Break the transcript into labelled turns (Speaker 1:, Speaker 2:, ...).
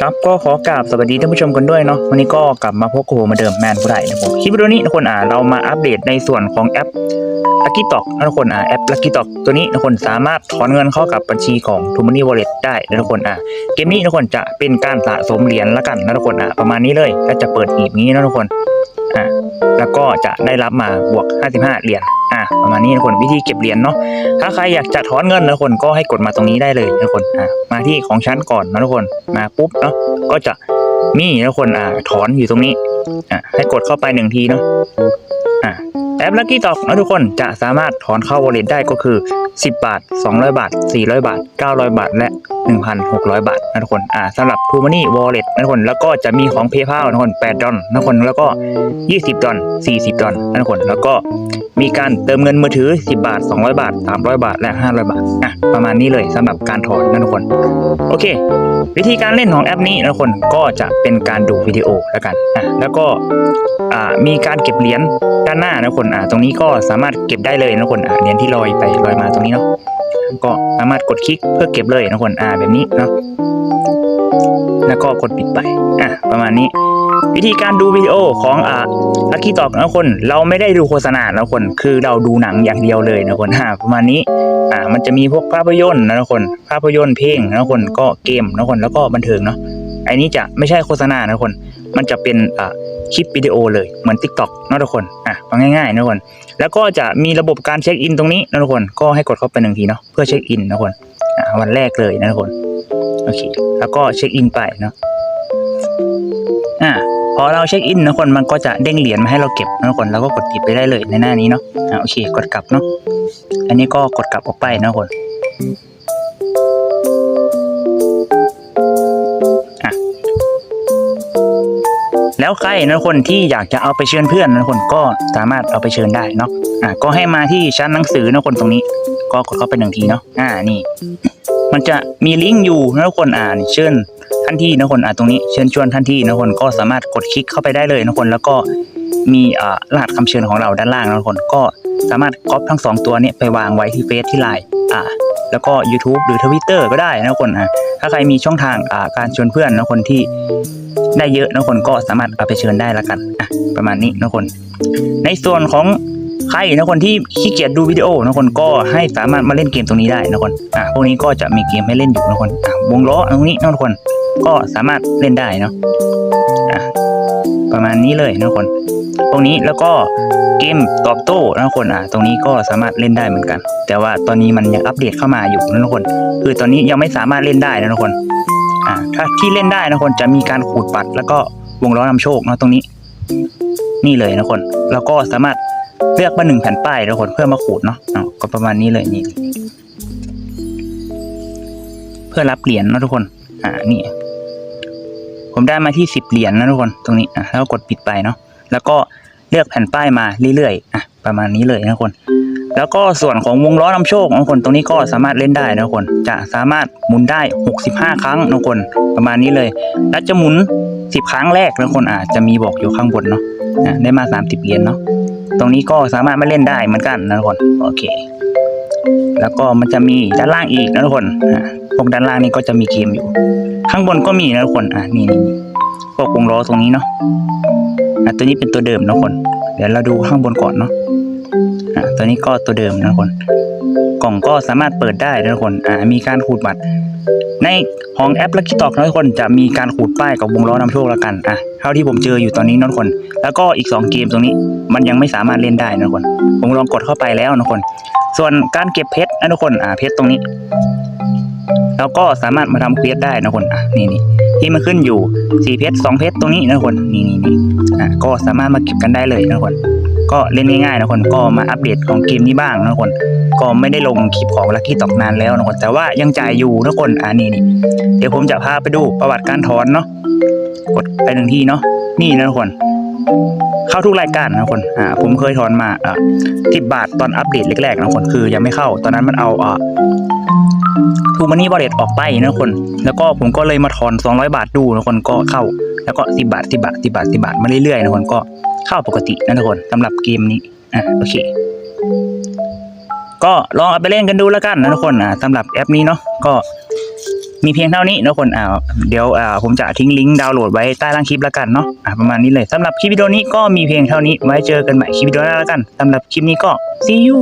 Speaker 1: ครับก็ขอกราบสวัสดีท่านผู้ชมกันด้วยเนาะวันนี้ก็กลับมาพบกับผมมาเดิมแมนผู้ใดนะผมคลิปวิดีโอนี้ทุกคนอ่าเรามาอัปเดตในส่วนของแอป Lucky Talk นะทุกคนอ่าแอป Lucky Talk ตัวนี้ทุกคนสามารถถอนเงินเข้ากับบัญชีของ t o m o n y Wallet ได้นะทุกคนอ่าเกมนี้ทุกคนจะเป็นการสะสมเหรียญละกันนะทุกคนอ่าประมาณนี้เลยก็จะเปิดหีบนี้นะทุกคนอ่าแล้วก็จะได้รับมาบวก 55 เหรียญ ประมาณนี้นะคนวิธีเก็บเหรียญเนาะถ้าใครอยากจะถอนเงินนะคนก็ให้กดมาตรงนี้ได้เลยนะคนอะมาที่ของชั้นก่อนนะทุกคนมาปุ๊บเนาะก็จะมีนะคนอ่าถอนอยู่ตรงนี้อะให้กดเข้าไปหนึ่งทีเนาะอะแอป Lucky Talk นะทุกคนจะสามารถถอนเข้า wallet ได้ก็คือ 10 บาท 200 บาท 400 บาท 900 บาท และ 1,600 บาทนะทุกคนอ่าสำหรับ True Money Wallet นะทุกคนแล้วก็จะมีของ PayPal นะทุกคน8ดอลนะทุกคนแล้วก็ 20 ดอล40 ดอลนะทุกคนแล้วก็ มีการเติมเงินมือถือ 10 บาท 200 บาท 300 บาท และ 500 บาทอะประมาณนี้เลยสำหรับการถอนนะทุกคน โอเค วิธีการเล่นของแอปนี้นะทุกคนก็จะเป็นการดูวิดีโอแล้วกันอะแล้วก็อ่ามีการเก็บเหรียญด้านหน้านะทุกคนอ่าตรงนี้ก็สามารถเก็บได้เลยนะทุกคนอ่าเหรียญที่ลอยไปลอยมาตรงนี้เนาะก็สามารถกดคลิกเพื่อเก็บเลยนะทุกคนอ่าแบบนี้เนาะแล้วก็กดปิดไปอะประมาณนี้ วิธีการดูวิดีโอของอ่าลักกี้ตอกนะคน เราไม่ได้ดูโฆษณานะคน คือเราดูหนังอย่างเดียวเลยนะคนฮ่าประมาณนี้อ่ามันจะมีพวกภาพยนตร์นะคน ภาพยนตร์เพลงนะคนก็เกมนะคนแล้วก็บันเทิงเนาะไอ้นี้จะไม่ใช่โฆษณานะคน มันจะเป็นอ่าคลิปวิดีโอเลยเหมือน t ิ k t o k นะทุกคนอะฟังง่ายๆนะทุกคน แล้วก็จะมีระบบการเช็คอินตรงนี้นะทุกคนก็ให้กดเข้าไปหนึ่งทีเนาะเพื่อเช็คอินนะทุกคนอ่าวันแรกเลยนะทุกคนโอเคแล้วก็เช็คอินไปเนาะ พอเราเช็คอินนะคนมันก็จะเด้งเหรียญมาให้เราเก็บนะคนเราก็กดติดไปได้เลยในหน้านี้เนาะอ่าโอเค กดกลับเนาะอันนี้ก็กดกลับออกไปนะคนอะแล้วใครนะคนที่อยากจะเอาไปเชิญเพื่อนนะคนก็สามารถเอาไปเชิญได้เนาะอะก็ให้มาที่ชั้นหนังสือนะคนตรงนี้ ก็กดเข้าไปหนึ่งทีเนาะอ่านี่ มันจะมีลิงก์อยู่นะคนอ่านเชิญ ท่านที่นะคนอ่าตรงนี้เชิญชวนท่านที่นะคนก็สามารถกดคลิกเข้าไปได้เลยนะคนแล้วก็มีอ่ารหัสคำเชิญของเราด้านล่างนะคนก็สามารถก๊อปทั้งสองตัวนี้ไปวางไว้ที่เฟซที่ไลน์อ่าแล้วก็ YouTube หรือ Twitter ก็ได้นะคนอ่าถ้าใครมีช่องทางอ่าการชวนเพื่อนนะคนที่ได้เยอะนะคนก็สามารถเอาไปเชิญได้ละกันอะประมาณนี้นะคน ในส่วนของใครนะคนที่ขี้เกียจดูวิดีโอนะคนก็ให้สามารถมาเล่นเกมตรงนี้ได้นะคนอะพวกนี้ก็จะมีเกมให้เล่นอยู่นะคนอะวงล้อตรงนี้นะทุกคน ก็สามารถเล่นได้เนาะอะประมาณนี้เลยนะทุกคน ตรงนี้แล้วก็เกมตอบโต้นะทุกคนอะตรงนี้ก็สามารถเล่นได้เหมือนกัน แต่ว่าตอนนี้มันยังอัปเดตเข้ามาอยู่นะทุกคน คือตอนนี้ยังไม่สามารถเล่นได้นะทุกคนอะถ้าที่เล่นได้นะทุกคนจะมีการขูดปัด แล้วก็วงล้อนำโชคนะตรงนี้ นี่เลยนะทุกคน แล้วก็สามารถเลือกมาหนึ่งแผ่นป้ายนะทุกคนเพื่อมาขูดเนาะก็ประมาณนี้เลยนี่ เพื่อรับเหรียญนะทุกคน อ่านี่ ผมได้มาที่สิบเหรียญนะทุกคนตรงนี้อะแล้วก็กดปิดไปเนาะแล้วก็เลือกแผ่นป้ายมาเรื่อยๆอะประมาณนี้เลยนะทุกคน แล้วก็ส่วนของวงล้อนำโชคนะทุกคนตรงนี้ก็สามารถเล่นได้นะทุกคน จะสามารถหมุนได้ 65 ครั้งนะทุกคนประมาณนี้เลย แล้วจะหมุน 10 ครั้งแรกนะทุกคนอาจจะมีบอกอยู่ข้างบนเนาะะได้มา 30 เหรียญเนาะตรงนี้ก็สามารถมาเล่นได้เหมือนกันนะทุกคนโอเค แล้วก็มันจะมีด้านล่างอีกนะทุกคนอะพวกด้านล่างนี่ก็จะมีเกมอยู่ ข้างบนก็มีนะทุกคนอะนี่นี่นี่พวกวงล้อตรงนี้เนาะอะตัวนี้เป็นตัวเดิมนะทุกคน เดี๋ยวเราดูข้างบนก่อนเนาะอะตัวนี้ก็ตัวเดิมนะทุกคน กล่องก็สามารถเปิดได้นะทุกคนอ่ามีการขูดบัตร ในของแอปลักกี้ตอกนะทุกคนจะมีการขูดป้ายกับวงล้อนำโชคและกันอะเท่าที่ผมเจออยู่ตอนนี้นะทุกคน แล้วก็อีก 2 เกมตรงนี้ มันยังไม่สามารถเล่นได้นะทุกคน ผมลองกดเข้าไปแล้วนะทุกคน ส่วนการเก็บเพชรนะทุกคนอ่าเพชรตรงนี้ แล้วก็สามารถมาทำเควสได้นะคนอะนี่นี่ที่มันขึ้นอยู่สี่เพชรสองเพชรตรงนี้นะคนนี่นี่นี่อะก็สามารถมาเก็บกันได้เลยนะคน ก็เล่นง่ายๆนะคนก็มาอัปเดตของเกมนี้บ้างนะคน ก็ไม่ได้ลงคลิปของลักกี้ตอกนานแล้วนะคนแต่ว่ายังจ่ายอยู่นะคนอ่านี่นี่เดี๋ยวผมจะพาไปดูประวัติการถอนเนาะกดไปหนึ่งที่เนาะนี่นะคนเข้าทุกรายการนะคน อ่า ผมเคยถอนมา อ่าสิบบาทตอนอัปเดตแรกๆนะคน คือยังไม่เข้า ตอนนั้นมันเอา อ่า ทูมันนี่บอลเลตออกไปนะคน แล้วก็ผมก็เลยมาถอน 200 บาทดูนะคนก็เข้า แล้วก็ 10 บาท 10 บาท 10 บาท 10 บาทมาเรื่อยๆนะคนก็เข้าปกตินะทุกคนสำหรับเกมนี้อะโอเค ก็ลองเอาไปเล่นกันดูแล้วกันนะทุกคนอ่าสำหรับแอปนี้เนาะก็มีเพียงเท่านี้นะคนอ่าเดี๋ยวอ่าผมจะทิ้งลิงก์ดาวน์โหลดไว้ใต้ล่างคลิปแล้วกันเนาะอ่าประมาณนี้เลยสำหรับคลิปวิดีโอนี้ก็มีเพียงเท่านี้ไว้เจอกันใหม่คลิปวิดีโอหน้าแล้วกันสำหรับคลิปนี้ก็ see you